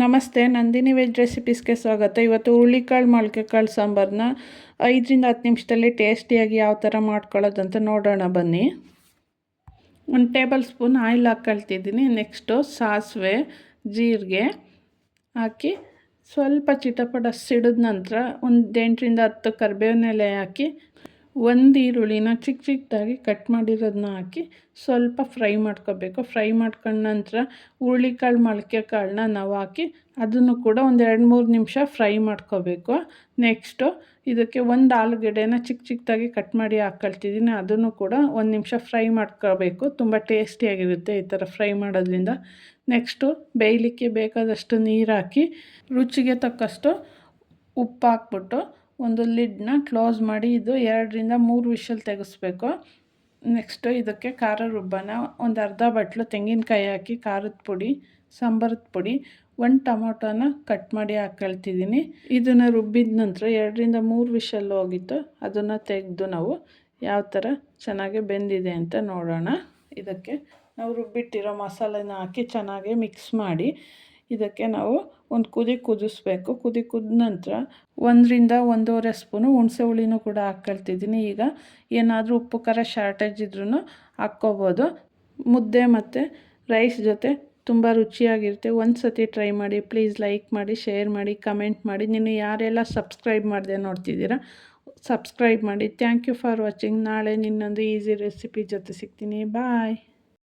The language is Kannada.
ನಮಸ್ತೆ, ನಂದಿನಿ ವೆಜ್ ರೆಸಿಪೀಸ್ಗೆ ಸ್ವಾಗತ. ಇವತ್ತು ಹುರುಳಿಕಾಳು ಮೊಳಕೆ ಕಾಳು ಸಾಂಬಾರನ್ನ ಐದರಿಂದ ಹತ್ತು ನಿಮಿಷದಲ್ಲಿ ಟೇಸ್ಟಿಯಾಗಿ ಯಾವ ಥರ ಮಾಡ್ಕೊಳ್ಳೋದಂತ ನೋಡೋಣ ಬನ್ನಿ. ಒಂದು ಟೇಬಲ್ ಸ್ಪೂನ್ ಆಯಿಲ್ ಹಾಕ್ಕೊಳ್ತಿದ್ದೀನಿ ನೆಕ್ಸ್ಟು ಸಾಸಿವೆ, ಜೀರಿಗೆ ಹಾಕಿ ಸ್ವಲ್ಪ ಚಿಟಪಟ ಸಿಡಿದ ನಂತರ ಒಂದು ಎಂಟರಿಂದ ಹತ್ತು ಕರಿಬೇವಿನ ಎಲೆ ಹಾಕಿ ಒಂದು ಈರುಳ್ಳಿನ ಚಿಕ್ಕ ಚಿಕ್ಕದಾಗಿ ಕಟ್ ಮಾಡಿರೋದನ್ನ ಹಾಕಿ ಸ್ವಲ್ಪ ಫ್ರೈ ಮಾಡ್ಕೋಬೇಕು. ಫ್ರೈ ಮಾಡ್ಕೊಂಡ ನಂತರ ಹುರುಳಿಕಾಳು ಮೊಳಕೆ ಕಾಳನ್ನ ನಾವು ಹಾಕಿ ಅದನ್ನು ಕೂಡ ಒಂದು ಎರಡು ಮೂರು ನಿಮಿಷ ಫ್ರೈ ಮಾಡ್ಕೋಬೇಕು. ನೆಕ್ಸ್ಟು ಇದಕ್ಕೆ ಒಂದು ಆಲೂಗಡ್ಡೆನ ಚಿಕ್ಕ ಚಿಕ್ಕದಾಗಿ ಕಟ್ ಮಾಡಿ ಹಾಕ್ಕೊಳ್ತಿದ್ದೀನಿ ಅದನ್ನು ಕೂಡ ಒಂದು ನಿಮಿಷ ಫ್ರೈ ಮಾಡ್ಕೋಬೇಕು. ತುಂಬ ಟೇಸ್ಟಿಯಾಗಿರುತ್ತೆ ಈ ಥರ ಫ್ರೈ ಮಾಡೋದ್ರಿಂದ. ನೆಕ್ಸ್ಟು ಬೇಯಲಿಕ್ಕೆ ಬೇಕಾದಷ್ಟು ನೀರು ಹಾಕಿ ರುಚಿಗೆ ತಕ್ಕಷ್ಟು ಉಪ್ಪು ಹಾಕ್ಬಿಟ್ಟು ಒಂದು ಲಿಡ್ನ ಕ್ಲೋಸ್ ಮಾಡಿ ಇದು ಎರಡರಿಂದ ಮೂರು ವಿಷಲ್ ತೆಗೆಸ್ಬೇಕು. ನೆಕ್ಸ್ಟು ಇದಕ್ಕೆ ಖಾರ ರುಬ್ಬನ ಒಂದು ಅರ್ಧ ಬಟ್ಲು ತೆಂಗಿನಕಾಯಿ ಹಾಕಿ ಖಾರದ ಪುಡಿ, ಸಾಂಬಾರದ ಪುಡಿ, ಒಂದು ಟೊಮೊಟೋನ ಕಟ್ ಮಾಡಿ ಹಾಕ್ಕೊಳ್ತಿದ್ದೀನಿ ಇದನ್ನು ರುಬ್ಬಿದ ನಂತರ ಎರಡರಿಂದ ಮೂರು ವಿಷಲ್ ಹೋಗಿತ್ತು, ಅದನ್ನು ತೆಗೆದು ನಾವು ಯಾವ ಥರ ಚೆನ್ನಾಗಿ ಬೆಂದಿದೆ ಅಂತ ನೋಡೋಣ. ಇದಕ್ಕೆ ನಾವು ರುಬ್ಬಿಟ್ಟಿರೋ ಮಸಾಲೆನ ಹಾಕಿ ಚೆನ್ನಾಗಿ ಮಿಕ್ಸ್ ಮಾಡಿ ಇದಕ್ಕೆ ನಾವು ಒಂದು ಕುದಿ ಕುದಿಸ್ಬೇಕು. ಕುದಿ ಕುದ ನಂತರ ಒಂದರಿಂದ ಒಂದೂವರೆ ಸ್ಪೂನು ಹುಣಸೆ ಹುಳಿನೂ ಕೂಡ ಹಾಕ್ಕೊಳ್ತಿದ್ದೀನಿ ಈಗ ಏನಾದರೂ ಉಪ್ಪು, ಖಾರ ಶಾರ್ಟೇಜ್ ಇದ್ರೂ ಹಾಕ್ಕೋಬೋದು. ಮುದ್ದೆ ಮತ್ತು ರೈಸ್ ಜೊತೆ ತುಂಬ ರುಚಿಯಾಗಿರುತ್ತೆ. ಒಂದು ಸತಿ ಟ್ರೈ ಮಾಡಿ ಪ್ಲೀಸ್ ಲೈಕ್ ಮಾಡಿ ಶೇರ್ ಮಾಡಿ ಕಮೆಂಟ್ ಮಾಡಿ. ನೀನು ಯಾರೆಲ್ಲ ಸಬ್ಸ್ಕ್ರೈಬ್ ಮಾಡಿದೆ ನೋಡ್ತಿದ್ದೀರಾ ಸಬ್ಸ್ಕ್ರೈಬ್ ಮಾಡಿ. ಥ್ಯಾಂಕ್ ಯು ಫಾರ್ ವಾಚಿಂಗ್ ನಾಳೆ ನಿನ್ನೊಂದು ಈಸಿ ರೆಸಿಪಿ ಜೊತೆ ಸಿಗ್ತೀನಿ. ಬಾಯ್